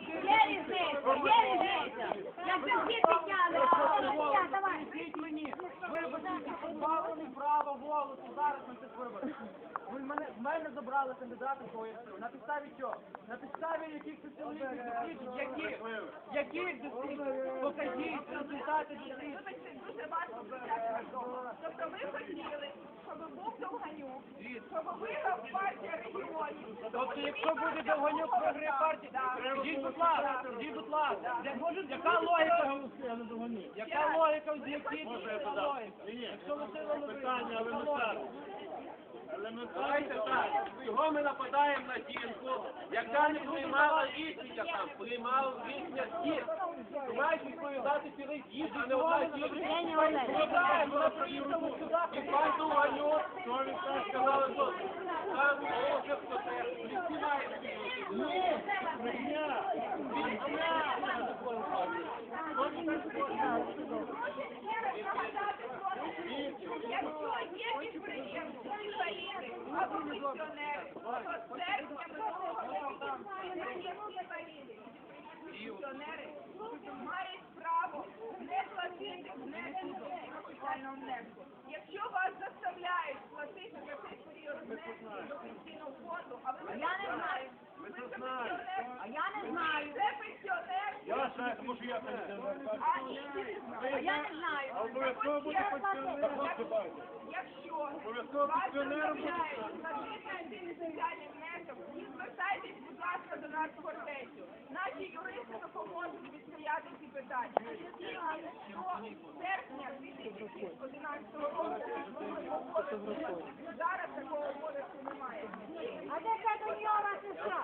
Є різниця, є різниця. Як ви всі давай. Мені, виборці позбавлені права голосу зараз на цих виборах. Ви мене, в мене забрали кандидата поясню. На підставі чого? На підставі яких соціологічних досліджень? Яких? Яких досліджень? Вибачте, Тобто ми хотіли, щоб був Довганюк, щоб виграв партія регіонів. Тобто, якщо буде Довганюк виграє партію, скажіть, будь ласка, скажіть, будь ласка, яка логіка Яка логіка в якій логіка? Якщо Василь Питання елементарне. Давайте так, чого ми нападаємо на жінку, яка не приймала рішення там, приймав рішення всі. Ти маєш відповідати цілий їздить, не одна жінка. На приїхали сюди, і пан Довганюк, що він там сказали, що там може хто це, всі Ні, брехня, брехня. Якщо є підприємці, інваліди або пенсіонери, то серпня минулого року інваліди, пенсіонери мають право не платити внеску до внеску. Якщо вас заставляють платити за цей період внеску до пенсійного фонду, а ви Я не знаю. ви пенсіонер, А я не знаю. це пенсіонер, Я знаю, тому що я пенсіонер. а я не знаю. Обов'язково буде пенсіонером. Якщо Обов'язково вас пенсіонером бути. платити соціальний внесок, звертайтесь, будь ласка, до нас в фортецю. Наші юристи допоможуть відстояти ці питання. І що серпня 2011 року зараз такого обов'язку немає. А де ця доньова сестра?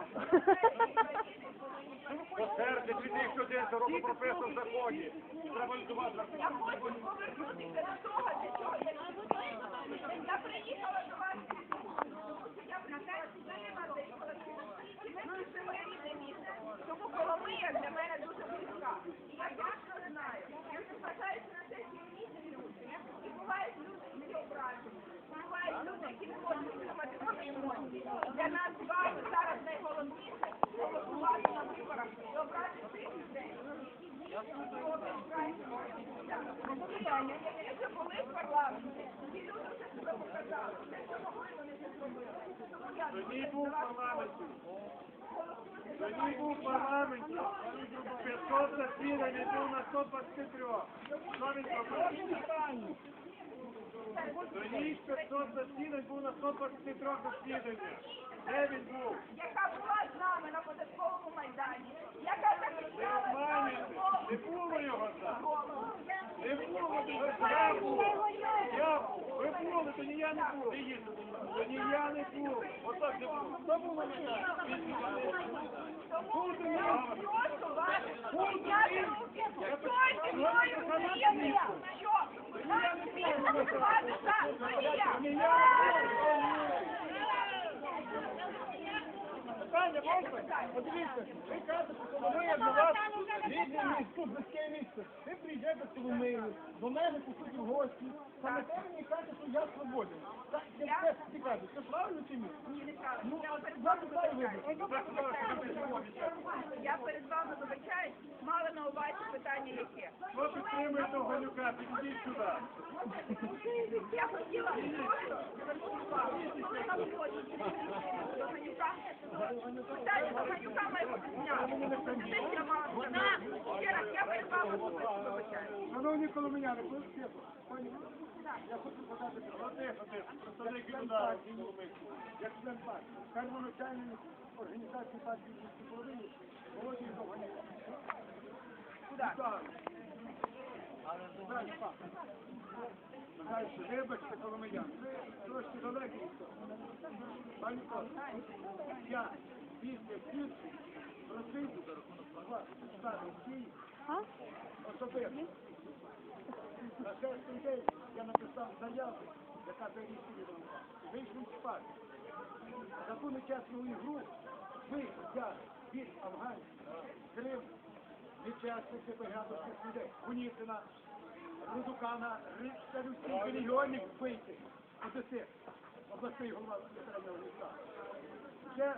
По 2011 року прописано в законі. Треба. Я хочу повернутися до того, для чого я сюди. Я приїхала до вас. Я на те підтримати. Ми прийшли рідне місце. Тому Коломия для мене дуже близька. І я точно знаю. Я звертаюся на те, що місце люди. І бувають люди, які ображені. Бувають люди, які не можуть отримати свої емоції. Для нас з вами зараз найголовніше голосувати на виборах і обрати тих людей, які дійсно роблять кращі Якщо були в парламенті, ці люди вже себе показали. Те, що могли, вони це зробили. Тому я Тоді був в. Тоді був в парламенті. 500 засідань і був на 123. Що він зробив? Тоді 500 засідань був на 123 засіданнях. Де він був? яка була з нами на податковому майдані, яка захищала Нормально. Не було його там. Не було, я був. Я був. Ви були, то ні я не був. То ні я не був. Отак не було. Хто був на мене? Тому я прошу вас підняти руки, стойте мною приємно, що нас Питання можна? Подивіться, ви кажете, що Коломия для вас рідне місто, близьке місце. Ви приїжджаєте в Коломию, до мене по суті в гості. Саме те мені кажете, що я свободен. Так, як це цікаво, це правильно чи ні? Ні, не правда. Ну, Я питаю. Я перед вами вибачаюсь, мала на увазі питання яке. Хто підтримує того Ганюка? Підійдіть сюди. Я хотіла просто звернути увагу, коли на вході до Ганюка, питання до Ганюка має бути знято. Це те, що я мала сказати. Ще раз, я перед вами вибачаюсь. Шановні коломияни, прошу пані, я хочу подати тихо, тихо, представник депутатів, як член партії, первоначальної організації партії «Міські половини», Володій Довганяк. Так. Далі, вибачте, коломиян, ви трошки далекі. Пані Костя, я після всіх просив вас стати в особисто. На шесть людей я написав заяву, яка зареєстрована. Вийшли спати. За ту нечесну ігру ви, я, від Афганії, Крим, це цих людей. Гунітина, Рудукана, Риця, Люсі, мільйонів вийти. Одеси, обласний голова центрального міста. Ще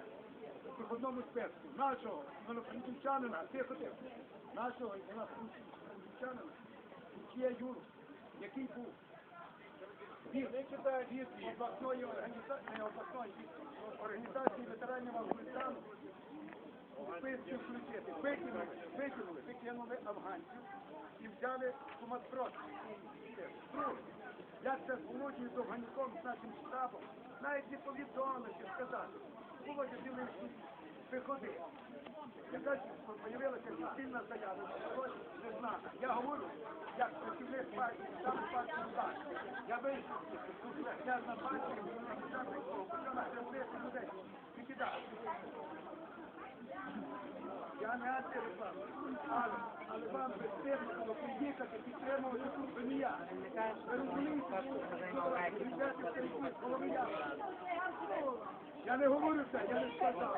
у проходному списку. Нашого івано-франківчанина, тихо, тихо, нашого івано-франківчанина, Лучія Юру, який був від, обласної організації, від організації ветеранів Афганістану, списки включити. Викинули, викинули, викинули афганців і взяли. Друге, як це зголоджує з Афганіком, з нашим штабом, навіть не повідомили, що сказати. Володя Білинський, виходи. Якась появилася суспільна заява, що не знаю. Я говорю, як працівник партії, сам партії удар. Я вийшов, я на партії, я прийшов, почав на це людей. Викидав. Я не антиреклам, але, але вам безпечно приїхати, підтримувати тут Бенія. Ви розумієте, що ребята керують Коломия. Я не говорю це, я не сказав.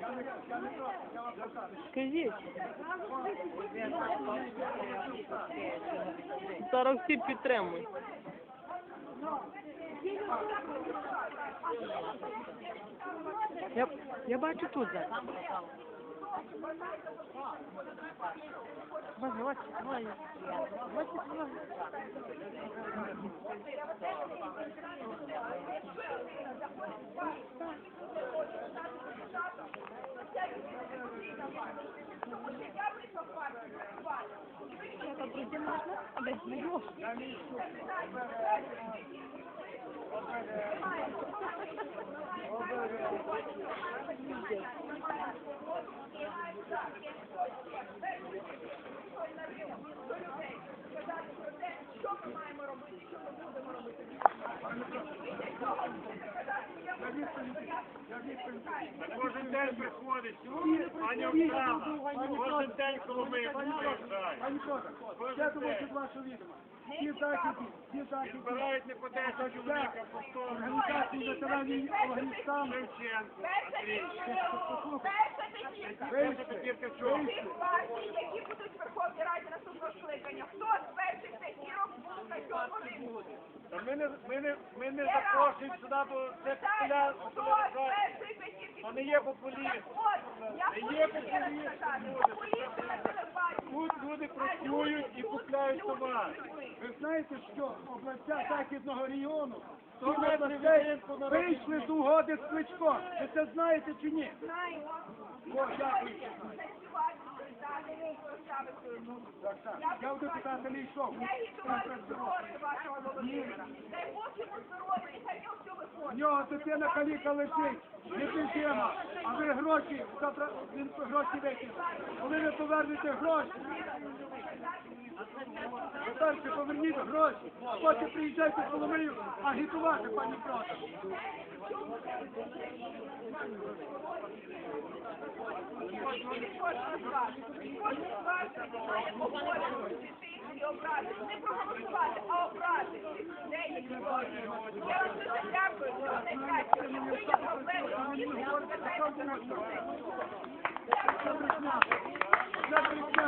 Я не, я не я вам сказав. Скажіть. Зараз всі підтримують. Я, я бачу тут. Боже, ось, Кожен день приходить, пані Оксана, кожен день Коломия приїжджає. Пані Федор, я думаю, що з вашого відома. Ті західі, ті західі, Збирають не по 10 чоловік, а по 100. організації ветеранів Афганістану, Шевченко, Перша Андрій. Тих партій, які будуть в Верховній Раді наступного скликання. Хто з перших п'ятірок був на цьому ринку? Ми не, ми не, ми не запрошуємо сюди, бо це популяризація. То не є популісти. Хочу є сказати. люди. Популізм на телебаченні. Люди працюють і купляють товар. Ви знаєте, що областя Західного регіону областей вийшли з угоди з Кличко. Ви це знаєте чи ні? Знаємо. Так, Так, так. Я в депутата не йшов. В нього дитина каліка лежить, не підтримав, а ви гроші, гроші. Повернете гроші, по-перше, поверніть гроші, а потім приїжджайте в Коломию агітувати, пані Прота. Не проголосувати, а обрати органи. Я вам дякую, найкращого. І ви є проблеми, і ви розглядаєте на Thank you.